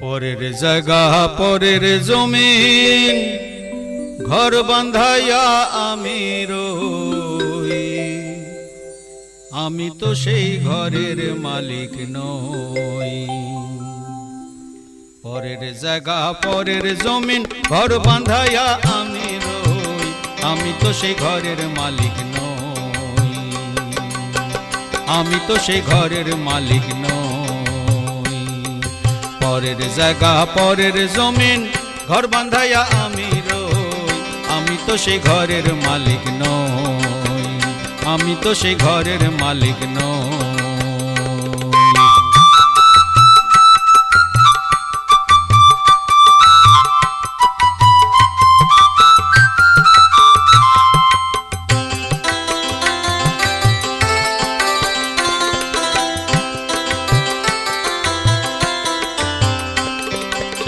পরের জায়গা, পরের জমিন, ঘর বান্ধাইয়া আমি রই। আমি তো সেই ঘরের মালিক নই। পরের জায়গা, পরের জমিন, ঘর বান্ধাইয়া আমি রই। আমি তো সেই ঘরের মালিক নই। আমি তো সেই ঘরের মালিক নই। পরের জায়গা, পরের জমিন, ঘর বান্ধাইয়া আমি রই। আমি তো সেই ঘরের মালিক নই। আমি তো সেই ঘরের মালিক নই।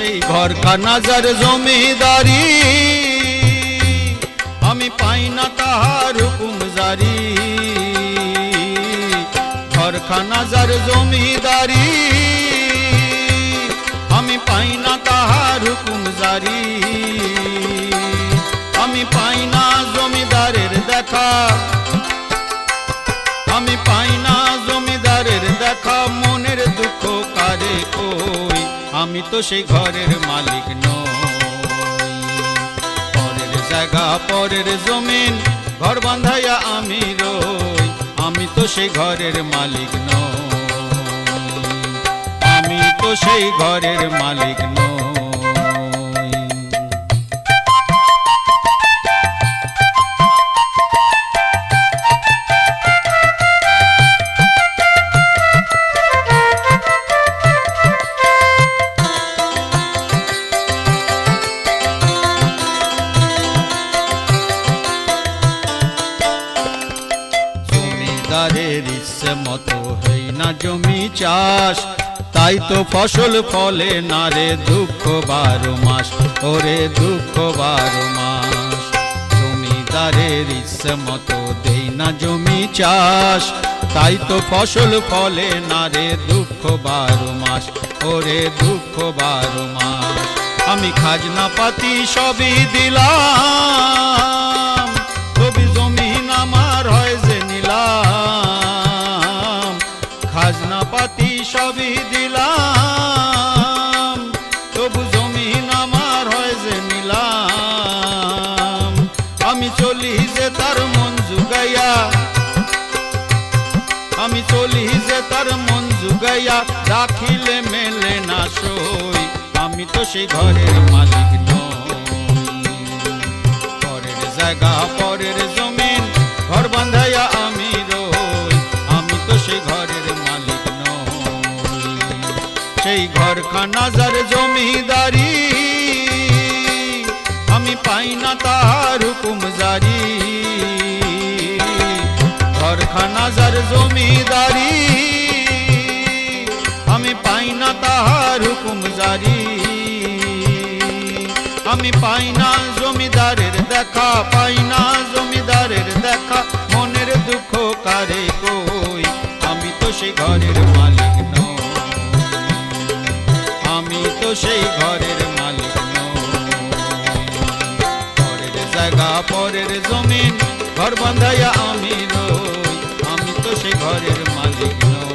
সেই ঘর কানাজার জমিদারি। আমি পাই না তাহার হুকুম জারি ঘর খানাজার জমিদারি। আমি পাই না তাহার হুকুম জারি আমি পাই না জমিদারের দেখা। আমি পাই না জমিদারের দেখা। মনের দুঃখ কারে কই আমি তো সেই ঘরের মালিক নই। পরের জায়গা, পরের জমিন, ঘর বান্ধাইয়া আমি রই। আমি তো সেই ঘরের মালিক নই। আমি তো সেই ঘরের মালিক নই। জমিদারের ইচ্ছে মতো হই না জমি চাষ, তাই তো ফসল ফলে না রে দুঃখ বারো মাস, ওরে দুঃখ বারো মাস। জমিদারের ইচ্ছে মতো দেই না জমি চাষ, তাই তো ফসল ফলে না রে দুঃখ বারো মাস, ওরে দুঃখ বারো মাস। আমি খাজনা পাতি সবই দিলাম। আমার হয় যে নিলাম। আমি চলি যে তার মন জুগাইয়া। আমি চলি যে তার মন জুগাইয়া। রাখিলে মেলে না সই। আমি তো সেই ঘরের মালিক নই। ঘরের জায়গা সেই ঘর খানাজার জমিদারি, আমি পাই না তার হুকুম জারি ঘর খানাজার জমিদারি, আমি পাই না তাহার হুকুম জারি আমি পাই না জমিদারের দেখা, পাই না জমিদারের দেখা, মনের দুঃখ কারে কই? আমি তো সেই ঘরের মালিক। সেই ঘরের মালিক ঘরের জায়গা, পরের জমিন, ঘর বান্ধাইয়া আমি রই আমি তো সেই ঘরের মালিক নই।